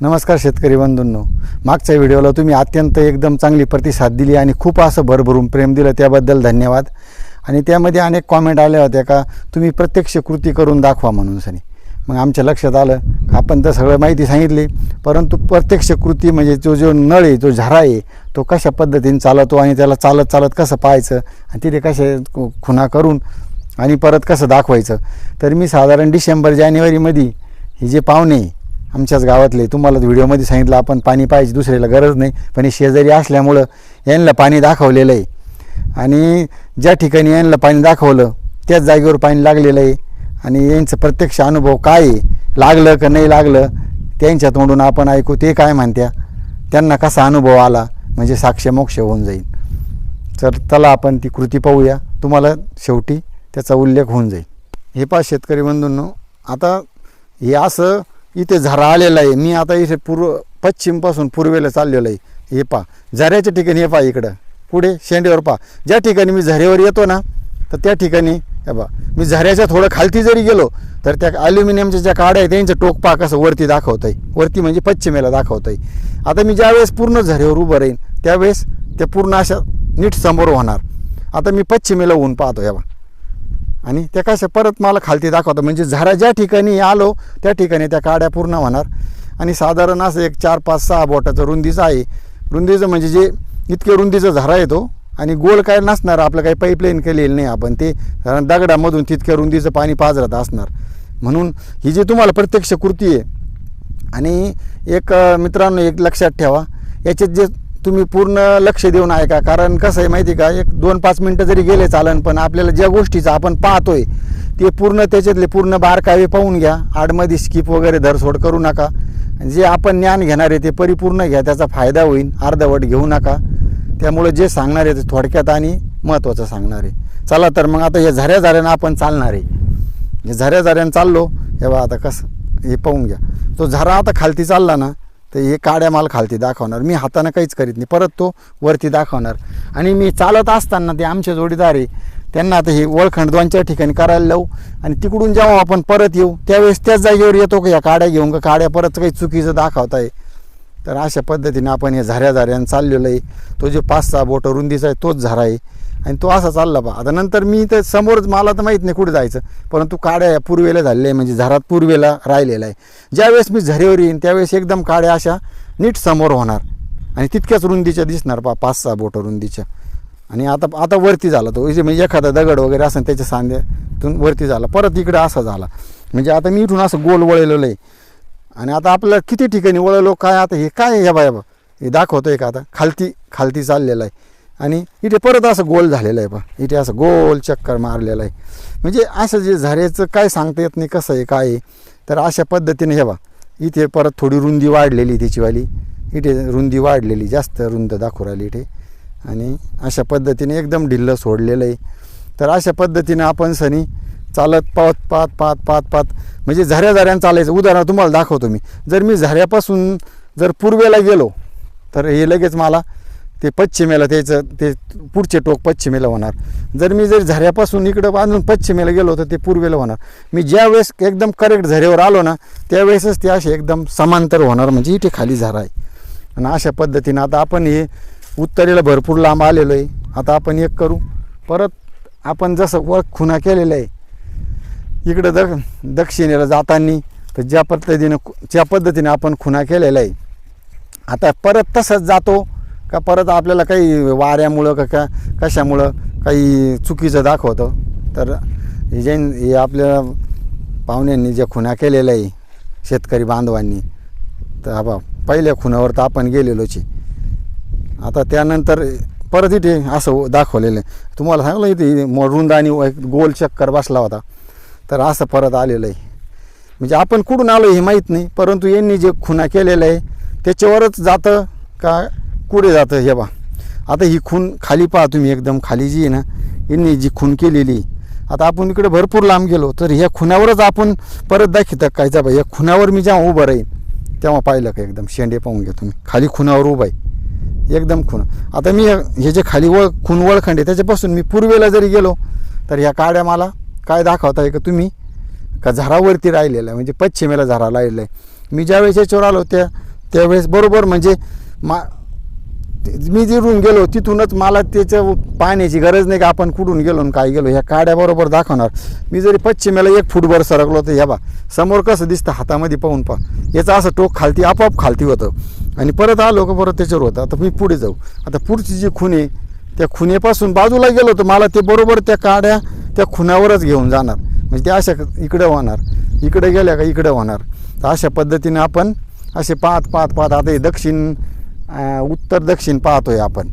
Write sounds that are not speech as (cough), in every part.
नमस्कार शेतकरी बंधूंनो. मागच्या व्हिडिओला तुम्ही अत्यंत एकदम चांगली प्रतिसाद दिली आणि खूप असं भरभरून प्रेम दिलं त्याबद्दल धन्यवाद. आणि त्यामध्ये अनेक कॉमेंट आल्या होत्या का तुम्ही प्रत्यक्ष कृती करून दाखवा म्हणून सनी. मग आमच्या लक्षात आलं आपण तर सगळं माहिती सांगितली परंतु प्रत्यक्ष कृती म्हणजे तो जो नळ आहे जो झरा आहे तो कशा पद्धतीने चालवतो आणि त्याला चालत चालत कसं पाहायचं आणि तिथे कसे खु- खुणा करून आणि परत कसं दाखवायचं. तर मी साधारण डिसेंबर जानेवारीमध्ये हे जे पाहुणे आहे, आमच्याच गावातले तुम्हाला व्हिडिओमध्ये सांगितलं आपण पाणी पाहिजे दुसऱ्याला गरज नाही पण हे शेजारी असल्यामुळं यांना पाणी दाखवलेलं आहे. आणि ज्या ठिकाणी यांना पाणी दाखवलं त्याच जागेवर पाणी लागलेलं आहे. आणि यांचं प्रत्यक्ष अनुभव काय आहे? लागलं का नाही लागलं? त्यांच्या तोंडून आपण ऐकू ते काय म्हणत्या? त्यांना कसा अनुभव आला? म्हणजे साक्ष मोक्ष होऊन जाईल. तर चला आपण ती कृती पाहूया. तुम्हाला शेवटी त्याचा उल्लेख होऊन जाईल. हे पा शेतकरी बंधूंनो आता हे असं इथे झरा आलेला आहे. मी आता इथे पूर्व पश्चिमपासून पूर्वेला चाललेलो आहे. हे पा झऱ्याच्या ठिकाणी हे पा इकडं. पुढे शेंडेवर पा ज्या ठिकाणी मी झऱ्यावर येतो ना तर त्या ठिकाणी हे बा मी झऱ्याच्या थोडं खालती जरी गेलो तर त्या ॲल्युमिनियमच्या ज्या काड्या आहेत त्यांचं टोक पा कसं वरती दाखवत आहे वरती म्हणजे पश्चिमेला दाखवत आहे आता मी ज्यावेळेस पूर्ण झऱ्यावर उभं राहीन त्यावेळेस ते पूर्ण अशा नीट समोर होणार. आता मी पश्चिमेला ऊन पाहतो हे बा आणि त्या कशा परत मला खालती दाखवतं म्हणजे झरा ज्या ठिकाणी आलो त्या ठिकाणी त्या काड्या पूर्ण होणार. आणि साधारण असं एक चार पाच सहा बोटाचं रुंदीचं आहे. रुंदीचं म्हणजे जे इतके रुंदीचं झरा येतो आणि गोल काय नसणार आपलं काही पाईपलाईन केलेलं नाही आपण. ते कारण दगडामधून तितक्या रुंदीचं पाणी पाजरत असणार. म्हणून ही जी तुम्हाला प्रत्यक्ष कृती आहे आणि एक मित्रांनो एक लक्षात ठेवा. याच्यात जे तुम्ही पूर्ण लक्ष देऊन ऐका. कारण कसं आहे माहिती का एक दोन पाच मिनटं जरी गेले चालन पण आपल्याला ज्या गोष्टीचं आपण पाहतोय ते पूर्ण त्याच्यातले पूर्ण बारकावे पाहून घ्या. आडमध्ये स्किप वगैरे धरसोड करू नका. जे आपण ज्ञान घेणार आहे ते परिपूर्ण घ्या. त्याचा फायदा होईल. अर्धवट घेऊ नका. त्यामुळे जे सांगणार आहे ते थोडक्यात आणि महत्त्वाचं सांगणार आहे. चला तर मग आता हे झऱ्या झऱ्यानं आपण चालणार आहे. हे झऱ्या झऱ्यानं चाललो हे बा आता कसं हे पाहून घ्या. तो झरा आता खालती चालला ना तर हे काड्या मला खालती दाखवणार. मी हातानं काहीच करीत नाही. परत तो वरती दाखवणार. आणि मी चालत असताना ते आमचे जोडीदार आहे त्यांना आता हे ओळखण दोन चार ठिकाणी करायला लावू. आणि तिकडून जेव्हा आपण परत येऊ त्यावेळेस त्याच जागेवर येतो का या काड्या घेऊन का काड्या परत काही चुकीचं दाखवताय? तर अशा पद्धतीने आपण हे झाऱ्या झाऱ्यानं चाललेलो आहे. तो जे पाच सहा बोटं रुंदीचा आहे तोच झरा आहे. आणि तो असा चालला बा. आता नंतर मी तर समोरच मला तर माहीत नाही कुठे जायचं. परंतु काड्या पूर्वेला झालेल्या आहे म्हणजे झरात पूर्वेला राहिलेला आहे. ज्यावेळेस मी झरेवर येईन त्यावेळेस एकदम काड्या अशा नीट समोर होणार. आणि तितक्याच रुंदीच्या दिसणार पा पाच सहा बोटं रुंदीच्या. आणि आता आता वरती झाला तो. म्हणजे एखादा दगड वगैरे असेल त्याच्या सांध्यातून वरती झाला. परत इकडे असा झाला. म्हणजे आता मी इथून असं गोल वळलेलं आहे. आणि आता आपल्याला किती ठिकाणी वळलो काय आता हे काय या बाय बा? हे दाखवतोय का आता? खालती खालती चाललेलं आहे. आणि इथे परत असं गोल झालेलं आहे बा. इथे असं गोल चक्कर मारलेलं आहे. म्हणजे असं जे झऱ्याचं काय सांगता येत नाही कसं आहे काय आहे? तर अशा पद्धतीने हे बा इथे परत थोडी रुंदी वाढलेली त्याचीवाली. इथे रुंदी वाढलेली जास्त रुंद दाखवू राहिली इथे. आणि अशा पद्धतीने एकदम ढिल्लं सोडलेलं आहे. तर अशा पद्धतीने आपण सनी चालत पाहत पाहत पाहत पाहत पाहत म्हणजे झऱ्या झऱ्यानं चालायचं. उदाहरण तुम्हाला दाखवतो मी. जर मी झऱ्यापासून जर पूर्वेला गेलो तर हे लगेच मला ते पश्चिमेला त्याचं ते पुढचे टोक पश्चिमेला होणार. जर मी जर झऱ्यापासून इकडं बांधून पश्चिमेला गेलो तर ते पूर्वेला होणार. मी ज्या वेळेस एकदम करेक्ट झऱ्यावर आलो ना त्यावेळेसच ते असे एकदम समांतर होणार म्हणजे इथे खाली झरा आहे. आणि अशा पद्धतीनं आता आपण हे उत्तरेला भरपूर लांब आलेलो आहे. आता आपण एक करू. परत आपण जसं वर खुणा केलेलं आहे इकडं द दक्षिणेला जाताना तर ज्या पद्धतीनं ज्या पद्धतीने आपण खुणा केलेला आहे आता परत तसंच जातो. का परत आपल्याला काही वाऱ्यामुळं का का कशामुळं काही चुकीचं दाखवतं? तर हे जे हे आपल्या पाहुण्यांनी ज्या खुणा केलेल्या आहे शेतकरी बांधवांनी तर हा बा पहिल्या खुणावर तर आपण गेलेलोच आता त्यानंतर परत इथे असं दाखवलेलं आहे. तुम्हाला सांगलं इथे म- रुंद आणि एक गोल चक्कर बसला होता. तर असं परत आलेलं आहे. म्हणजे आपण कुठून आलो हे माहीत नाही परंतु यांनी जे खुणा केलेलं आहे त्याच्यावरच जातं का कुठे जातं हे बा आता ही खून खाली पहा तुम्ही एकदम खाली जी आहे ना यांनी जी खून केलेली आता आपण इकडे भरपूर लांब गेलो तर ह्या खुनावरच आपण परत दाखवतं कायचा बा या खुण्यावर मी जेव्हा उभं राहीन तेव्हा पाहिलं का एकदम शेंडे पाहून घ्या तुम्ही. खाली खुनावर उभं आहे. एकदम खून. आता मी हे जे खाली वळ खून वळखंड आहे त्याच्यापासून मी पूर्वेला जरी गेलो तर ह्या काड्या मला काय दाखवताय का तुम्ही? का झारावरती राहिलेलं आहे म्हणजे पश्चिमेला झरा राहिलेला आहे. मी ज्यावेळेस याच्यावर आलो त्या त्यावेळेस बरोबर म्हणजे मा मी जिरून गेलो तिथूनच मला त्याचं पाहण्याची गरज नाही का आपण कुठून गेलो आणि काय गेलो ह्या काड्याबरोबर दाखवणार. मी जरी पश्चिमेला एक फुटभर सरकलो तर ह्या बा समोर कसं दिसतं हातामध्ये पाहून पा याचं असं टोक खालती आपोआप खालती होतं. आणि परत आलो का परत त्याच्यावर होतं. आता मी पुढे जाऊ. आता पुढची जी खुने त्या खुनेपासून बाजूला गेलो तर मला ते बरोबर त्या काड्या त्या खुनावरच घेऊन जाणार. म्हणजे ते अशा इकडं होणार. इकडे गेल्या का इकडं होणार. तर अशा पद्धतीने आपण असे पाहत पाहत पाहत आता हे दक्षिण उत्तर दक्षिण पाहतोय आपण.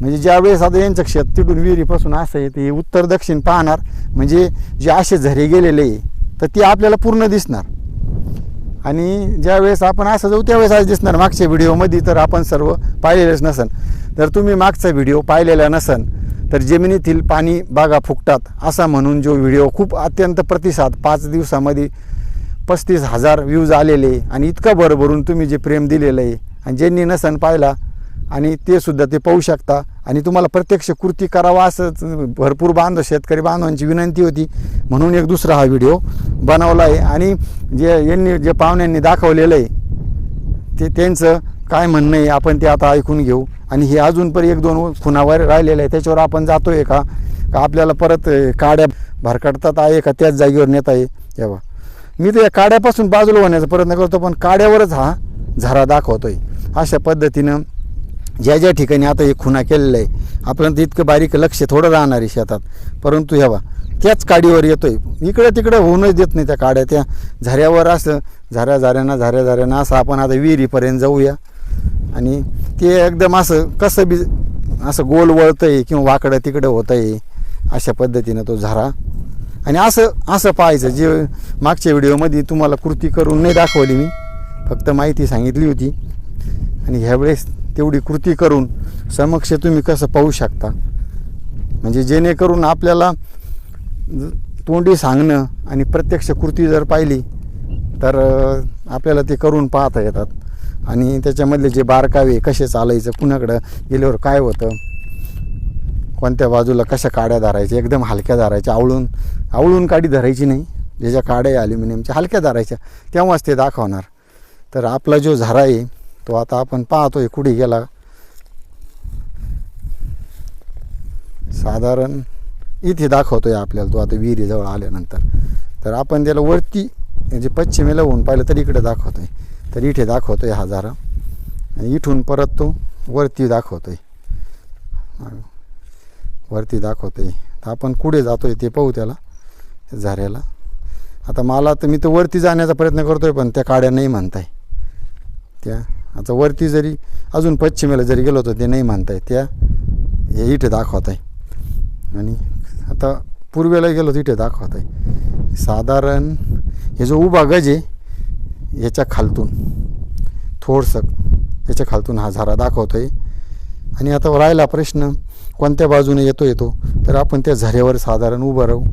म्हणजे ज्या वेळेस आता यांचं क्षेत्र तिथून विहिरीपासून असं आहे ते उत्तर दक्षिण पाहणार. म्हणजे जे असे झरे गेलेले आहे तर ती आपल्याला पूर्ण दिसणार. आणि ज्या वेळेस आपण असं जाऊ त्यावेळेस आज दिसणार. मागच्या व्हिडिओमध्ये तर आपण सर्व पाहिलेलंच नसन. जर तुम्ही मागचा व्हिडिओ पाहिलेला नसन तर जमिनीतील पाणी बागा फुकटात असा म्हणून जो व्हिडिओ खूप अत्यंत प्रतिसाद पाच दिवसामध्ये पस्तीस हजार व्ह्यूज आलेले आणि इतकं भरभरून तुम्ही जे प्रेम दिलेलं आहे आणि ज्यांनी नसन पाहिला आणि ते सुद्धा ते पाहू शकता. आणि तुम्हाला प्रत्यक्ष कृती करावा असं भरपूर बांधव शेतकरी बांधवांची विनंती होती. म्हणून एक दुसरा हा व्हिडिओ बनवला आहे. आणि जे यांनी जे पाहुण्यांनी दाखवलेलं आहे ते त्यांचं काय म्हणणं आहे आपण ते आता ऐकून घेऊ. आणि हे अजून पण एक दोन खुणावर राहिलेलं आहे. त्याच्यावर आपण जातो आहे का? का आपल्याला परत काड्या भरकटतात आहे का? त्याच जागेवर नेता आहे. तेव्हा मी तर या काड्यापासून बाजूला होण्याचा प्रयत्न करतो पण काड्यावरच हा झरा दाखवतोय. अशा पद्धतीनं ज्या ज्या ठिकाणी आता हे खुणा केलेलं आहे आपल्याला इतकं बारीक लक्ष थोडं राहणार आहे शेतात. परंतु ह्या बा त्याच काडीवर येतोय. इकडं तिकडं होऊनच देत नाही त्या काड्या. त्या झऱ्यावर असं झऱ्या झऱ्यांना झऱ्या झऱ्यांना असं आपण आता विहिरीपर्यंत जाऊया. आणि ते एकदम असं कसं बी असं गोल वळतं आहे किंवा वाकडं तिकडं होतं आहे अशा पद्धतीनं तो झरा. आणि असं असं पाहायचं. जे मागच्या व्हिडिओमध्ये तुम्हाला कृती करून नाही दाखवली मी फक्त माहिती सांगितली होती. आणि ह्यावेळेस तेवढी कृती करून समक्ष तुम्ही कसं पाहू शकता. म्हणजे जेणेकरून आपल्याला तोंडी सांगणं आणि प्रत्यक्ष कृती जर पाहिली तर आपल्याला ते करून पाहता येतात. आणि त्याच्यामधले जे बारकावे कसे चालायचं कुणाकडं गेल्यावर काय होतं कोणत्या बाजूला कशा काड्या धरायच्या एकदम हलक्या धरायच्या आवळून आवळून काडी धरायची नाही. ज्याच्या काड्या आहे म्हणजे हलक्या धरायच्या तेव्हाच ते दाखवणार. तर आपला जो झरा आहे तो आता आपण पाहतोय कुठे गेला. साधारण इथे दाखवतोय आपल्याला तो आता विहिरीजवळ आल्यानंतर. तर आपण त्याला वरती म्हणजे पश्चिमेला होऊन पाहिलं तर इकडे दाखवतोय. तर इथे दाखवतोय हा झारा इथून परत तो वरती दाखवतोय. वरती दाखवतोय. तर आपण कुठे जातोय ते पाहू त्याला झऱ्याला. आता मला तर मी तर वरती जाण्याचा प्रयत्न करतोय पण त्या काड्या नाही म्हणताय. त्या आता वरती जरी अजून पश्चिमेला जरी गेलो होतो ते नाही मानताय. त्या हे इथे दाखवत आहे आणि आता पूर्वेला गेलो तर इथे दाखवत आहे साधारण हे जो उभा गज आहे याच्या खालतून थोडसं याच्या खालतून हा झारा दाखवतो आहे आणि आता राहिला प्रश्न कोणत्या बाजूने येतो येतो? तर आपण त्या झऱ्यावर साधारण उभं राहू.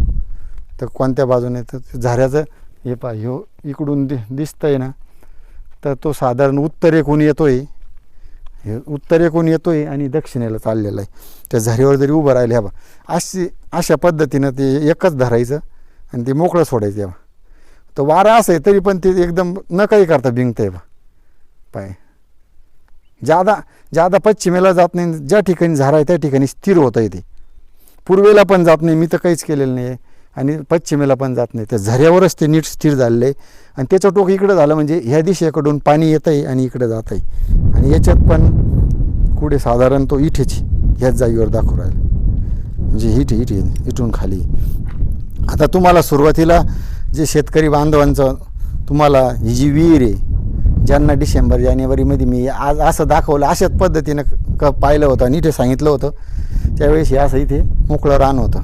तर कोणत्या बाजूने? तर झऱ्याचं हे पा ह्यो इकडून दि दिसतंय ना तर तो साधारण उत्तरेकून येतो आहे हे येतो आहे आणि दक्षिणेला चाललेला आहे. त्या झऱ्यावर जरी उभं राहिले ह्या अशी अशा पद्धतीनं ते एकच धरायचं आणि ते मोकळं सोडायचं आहे बा तर वारा असं आहे तरी पण ते एकदम न काही करता भिंगतंय बा पाय. जादा जादा पश्चिमेला जात नाही ज्या ठिकाणी झारा आहे त्या ठिकाणी स्थिर होतं आहे ते. पूर्वेला पण जात नाही मी तर काहीच केलेलं नाही आहे आणि पश्चिमेला पण जात नाही. तर झऱ्यावरच ते नीट स्थिर झालेलं आहे. आणि त्याचं टोक इकडं झालं म्हणजे ह्या दिशेकडून पाणी येतं आहे आणि इकडं जात आहे आणि याच्यात पण कुठे साधारण तो इथेच ह्याच जागेवर दाखवू राहिला. म्हणजे इथे इथे इथून खाली. आता तुम्हाला सुरुवातीला जे शेतकरी बांधवांचं तुम्हाला ही जी विहीर आहे ज्यांना डिसेंबर जानेवारीमध्ये मी आज असं दाखवलं अशाच पद्धतीनं क पाहिलं होतं आणि इथे सांगितलं होतं. त्यावेळेस हे असं इथे मोकळं रान होतं.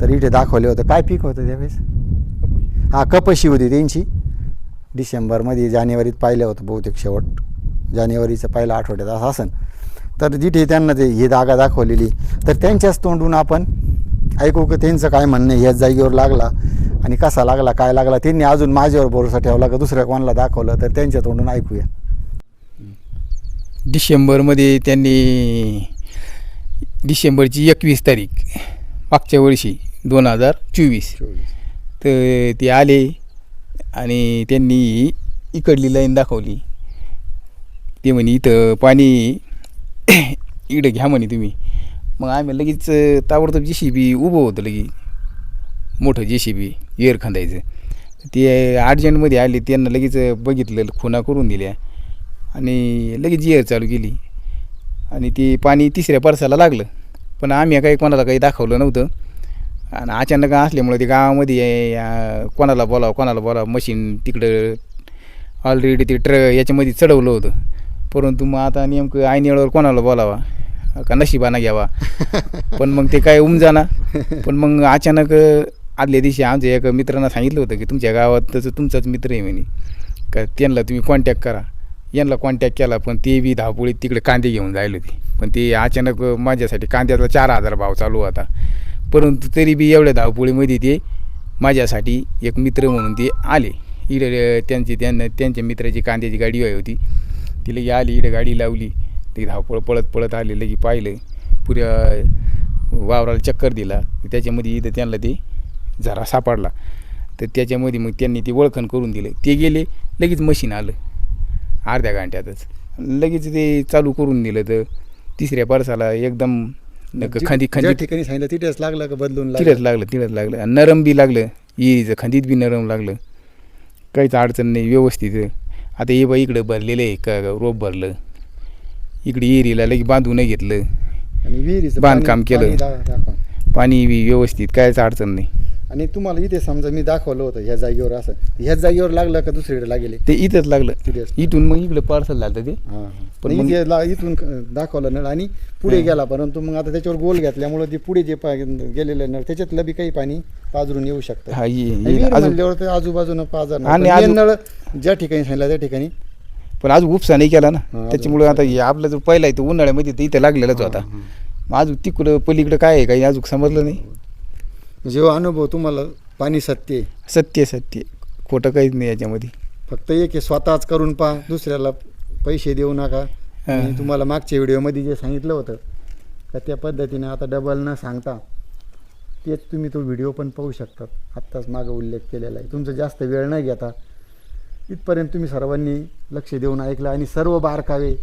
तर इथे दाखवलं होतं. काय पीक होतं त्यावेळेस? हां कपशी होती त्यांची. डिसेंबरमध्ये जानेवारीत पाहिलं होतं बहुतेक शेवट. जानेवारीचं पहिल्या आठवड्यात असं असन. तर जिथे त्यांना ते ही जागा दाखवलेली. तर त्यांच्याच तोंडून आपण ऐकू की त्यांचं काय म्हणणं आहे, ह्याच जागेवर लागला. आणि कसा लागला काय लागला त्यांनी अजून माझ्यावर भरोसा ठेवला का दुसऱ्या कोणाला दाखवलं? तर त्यांच्या तोंडून ऐकूया. डिसेंबरमध्ये त्यांनी डिसेंबरची एकवीस तारीख मागच्या वर्षी. दोन हजार चोवीस. तर ते आले आणि त्यांनी इकडली लाईन दाखवली. ते म्हणे इथं पाणी (coughs) इकडे घ्या म्हणे तुम्ही. मग आम्ही लगेच ताबडतोब जे सी बी उभं होतं लगे मोठं जे सी बी एअर खांदायचं. ते अर्जंटमध्ये आले त्यांना लगेच बघितलं खुणा करून दिल्या. आणि लगेच एअर चालू केली. आणि ते पाणी तिसऱ्या परसाला लागलं. पण आम्ही काही कोणाला काही दाखवलं नव्हतं. आणि अचानक असल्यामुळे ते गावामध्ये कोणाला बोलावं कोणाला बोलावं मशीन तिकडं ऑलरेडी ते ट्र याच्यामध्ये चढवलं होतं. परंतु मग आता नेमकं ऐनवेळेवर कोणाला बोलावा? का नशिबाना घ्यावा? (laughs) पण मग ते काय उमजाना. पण मग अचानक आदल्या दिवशी आमच्या एका मित्रांना सांगितलं होतं की तुमच्या गावात तसं तुमचाच मित्र आहे म्हणे. का त्यांना तुम्ही कॉन्टॅक्ट करा. यांना कॉन्टॅक्ट केला पण ते बी धावपोळीत तिकडे कांदे घेऊन जायला होते. पण ते अचानक माझ्यासाठी कांद्याचा चार हजार भाव चालू होता. परंतु तरी बी एवढ्या धावपोळीमध्ये ते माझ्यासाठी एक मित्र म्हणून ते आले. इडं त्यांची त्यांना त्यांच्या मित्राची कांद्याची गाडी आहे होती. ती लगी आली इडं गाडी लावली. ती धावपळ पळत पळत आले लगी पाहिलं. पुऱ्या वावराला चक्कर दिला. त्याच्यामध्ये इथं त्यांना ते झरा सापडला. तर त्याच्यामध्ये मग त्यांनी ते ओळखण करून दिलं. ते गेले लगेच मशीन आलं. अर्ध्या घंट्यातच. लगेच ते चालू करून दिलं. तर तिसऱ्या परसाला एकदम खंदी खंदी ठिकाणी सांगितलं तिथेच लागलं का बदलून? तिथंच लागलं तिथंच लागलं. आणि नरम बी लागलं. इरीचं खंदीत बी नरम लागलं. काहीच अडचण नाही व्यवस्थित. आता हे बा इकडं भरलेलं आहे का रोप भरलं. इकडे इरीला लगे बांधून घेतलं. आणि विहिरीचं बांधकाम केलं. पाणी बी व्यवस्थित कायच अडचण नाही. आणि तुम्हाला इथे समजा मी दाखवलं होतं ह्या जागेवर असं. ह्याच जागेवर लागलं का दुसरीकडे लागेल? ते इथंच लागलं. तिथेच इथून मग इकडे पार्सल झालं ते. हा, हा. पण मग- इथे ला- इथून क- दाखवलं नळ आणि पुढे हा. गेला. परंतु मग आता त्याच्यावर गोल घेतल्यामुळे ते पुढे जे पा- गेलेलं नळ त्याच्यातलं बी काही पाणी पाजरून येऊ शकतं. हा ये- आणि ये- विहीर अजून म्हणल्यावर ते आजूबाजूनं पाजर आणि आजू- नळ ज्या ठिकाणी सांगितलं त्या ठिकाणी. पण अजून उपसा नाही केला ना. हा, अजून त्याच्यामुळे आता हे आपला जो पहिला आहे तो उन्हाळ्यामध्ये तर इथं लागलेलाच होता. हा, हा. मग अजून तिकडं पलीकडं काय आहे? काही अजून समजलं नाही? जेव्हा अनुभव तुम्हाला पाणी सत्य आहे. सत्य सत्य. खोटं काहीच नाही याच्यामध्ये. फक्त एक आहे स्वतःच करून पहा दुसऱ्याला पैसे देऊ नका. हा. आणि तुम्हाला मागच्या व्हिडिओमध्ये जे सांगितलं होतं का त्या पद्धतीने आता डबल न सांगता तेच तुम्ही तो व्हिडिओ पण पाहू शकतात आत्ताच मागं उल्लेख केलेला आहे. तुमचा जास्त वेळ न घेता इथपर्यंत तुम्ही सर्वांनी लक्ष देऊन ऐकलं आणि सर्व बारकावे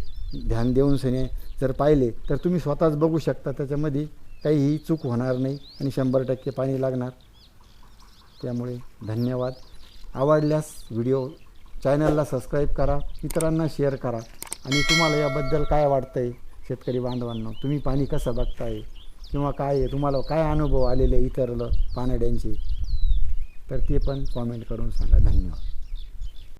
ध्यान देऊन सने जर पाहिले तर तुम्ही स्वतःच बघू शकता. त्याच्यामध्ये काहीही चूक होणार नाही आणि शंभर टक्के पाणी लागणार. त्यामुळे धन्यवाद. आवडल्यास व्हिडिओ चॅनलला सबस्क्राईब करा इतरांना शेअर करा. आणि तुम्हाला याबद्दल काय वाटतं आहे शेतकरी बांधवांना? तुम्ही पाणी कसं बघताय? किंवा काय आहे? तुम्हाला काय अनुभव आलेले इतरलं पानड्यांचे? तर ते पण कॉमेंट करून सांगा. धन्यवाद.